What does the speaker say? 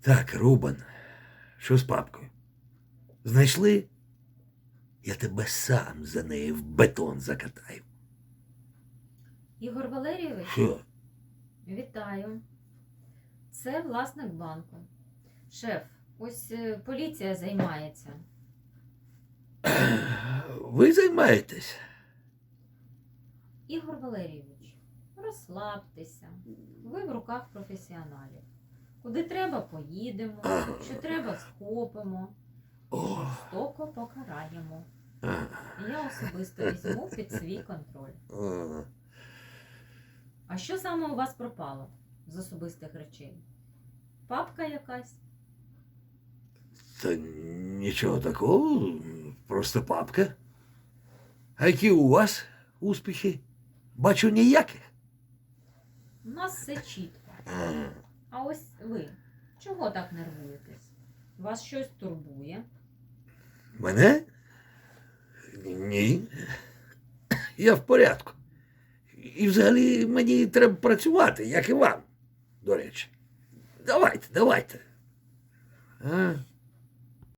Так, Рубан, що з папкою? Знайшли? Я тебе сам за неї в бетон закатаю. Ігор Валерійович, Що? вітаю. Це власник банку. Шеф, ось е, поліція займається. Ви займаєтесь? Ігор Валерійович, розслабтеся. Ви в руках професіоналів. Куди треба, поїдемо, що треба, схопимо, жорстоко покараємо. Я особисто візьму під свій контроль. А що саме у вас пропало з особистих речей? Папка якась? Та нічого такого, просто папка. А які у вас успіхи? Бачу ніяких. У нас все чітко. А, ось ви чого так нервуєтесь? Вас щось турбує? Мене? Ні. Я в порядку. І взагалі мені треба працювати, як і вам, до речі. Давайте, давайте. А?